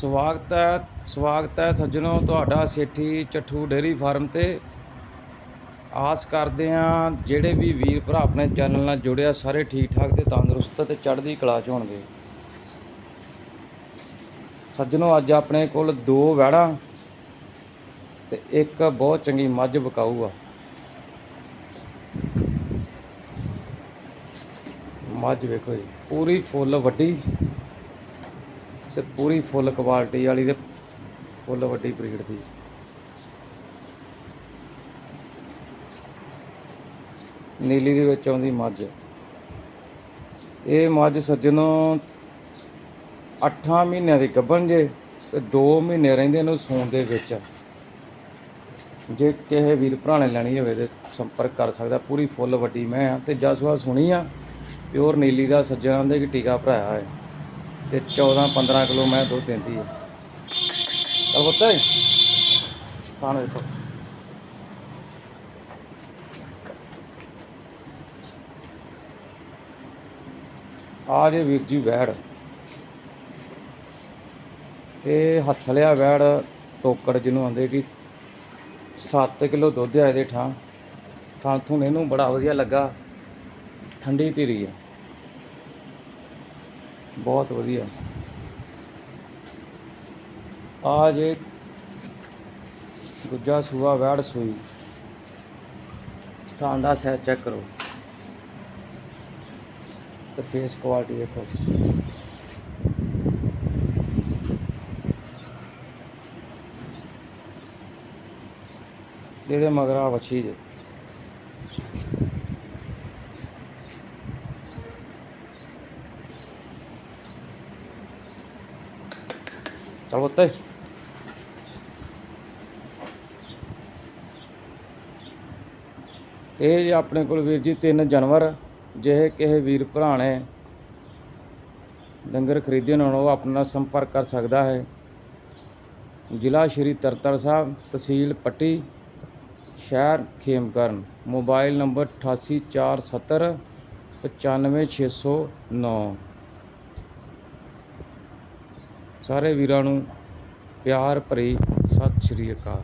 ਸਵਾਗਤ ਹੈ ਸਵਾਗਤ ਹੈ ਸੱਜਣੋ ਤੁਹਾਡਾ ਸੇਠੀ ਚੱਠੂ ਡੇਰੀ ਫਾਰਮ ਤੇ। ਆਸ ਕਰਦੇ ਹਾਂ ਜਿਹੜੇ ਵੀ ਵੀਰ ਭਰਾ ਆਪਣੇ ਚੈਨਲ ਨਾਲ ਜੁੜਿਆ ਸਾਰੇ ਠੀਕ ਠਾਕ ਤੇ ਤੰਦਰੁਸਤ ਤੇ ਚੜ੍ਹਦੀ ਕਲਾ 'ਚ ਹੋਣਗੇ। ਸੱਜਣੋ, ਅੱਜ ਆਪਣੇ ਕੋਲ ਦੋ ਵੈੜਾਂ ਤੇ ਇੱਕ ਬਹੁਤ ਚੰਗੀ ਮੱਝ ਵਿਕਾਊ ਆ। ਮੱਝ ਵੇਖੋ ਜੀ, ਪੂਰੀ ਫੁੱਲ ਵੱਡੀ ਤੇ ਪੂਰੀ ਫੁੱਲ ਕੁਆਲਿਟੀ ਵਾਲੀ ਤੇ ਫੁੱਲ ਵੱਡੀ ਬਰੀਡ ਦੀ। ਨੀਲੀ ਦੇ ਵਿੱਚ ਆਉਂਦੀ ਮੱਝ। ਇਹ ਮੱਝ ਸੱਜਣੋ 8 ਮਹੀਨਿਆਂ ਦੀ ਗੱਭਣ ਜੇ ਤੇ 2 ਮਹੀਨੇ ਰਹਿੰਦੇ ਇਹਨੂੰ ਸੌਣ ਦੇ ਵਿੱਚ। ਜੇ ਕਿਸੇ ਵੀਰ ਭਰਾ ਨੇ ਲੈਣੀ ਹੋਵੇ ਤੇ ਸੰਪਰਕ ਕਰ ਸਕਦਾ, ਪੂਰੀ ਫੁੱਲ ਵੱਡੀ ਮੈਂ ਆ ਤੇ ਜਸਵਾ ਸੁਣੀ ਆ, ਪਿਓਰ ਨੀਲੀ ਦਾ ਸੱਜਣਾ ਦੇ ਕਿ ਟੀਕਾ ਭਰਾਇਆ ਹੈ ਤੇ 14 15 ਕਿਲੋ ਮੈਂ ਦੁੱਧ ਦਿੰਦੀ ਹੈ ਚਲ ਬੱਤੇ ਖਾਣ ਦੇਖੋ ਆ ਜੇ ਵੀਰ ਜੀ ਵੈੜ। ਇਹ ਹੱਥ ਲਿਆ ਵੈੜ ਟੋਕੜ ਜਿਹਨੂੰ ਆਂਦੇ ਕਿ 7 ਕਿਲੋ ਦੁੱਧ ਆ ਇਹਦੇ ਠਾਂ। ਥਾਂ ਥੂਣ ਇਹਨੂੰ ਬੜਾ ਵਧੀਆ ਲੱਗਾ। ਠੰਡੀ ਧੀਰੀ ਆ। ਬਹੁਤ ਵਧੀਆ। ਆ ਜੇ ਗੁੱਜਾ ਸੂਆ ਵੈੜ ਸੂਈ। ਥਾਂ ਦਾ ਸੈਟ ਚੈੱਕ ਕਰੋ। ਤੇ ਫੇਸ ਕੁਆਲਿਟੀ ਦੇਖੋ। ਇਹਦੇ ਮਗਰ ਵਛੀ ਜੇ। ਚਲ ਬੱਤੇ ਇਹ ਜੀ ਆਪਣੇ ਕੋਲ ਵੀਰ ਜੀ ਤਿੰਨ ਜਾਨਵਰ ਜਿਹੇ ਕਿਸੇ ਵੀਰ ਭਰਾ ਨੇ ਡੰਗਰ ਖਰੀਦਣ ਹੋਣ ਉਹ ਆਪਣਾ ਨਾਲ ਸੰਪਰਕ ਕਰ ਸਕਦਾ ਹੈ। ਜ਼ਿਲ੍ਹਾ ਸ਼੍ਰੀ ਤਰਤਰ ਸਾਹਿਬ, ਤਹਿਸੀਲ ਪੱਟੀ, ਸ਼ਹਿਰ ਖੇਮਕਰਨ। ਮੋਬਾਈਲ ਨੰਬਰ 88470 95609 ਸਾਰੇ ਵੀਰਾਂ ਨੂੰ ਪਿਆਰ ਭਰੀ ਸਤਿ ਸ਼੍ਰੀ ਅਕਾਲ।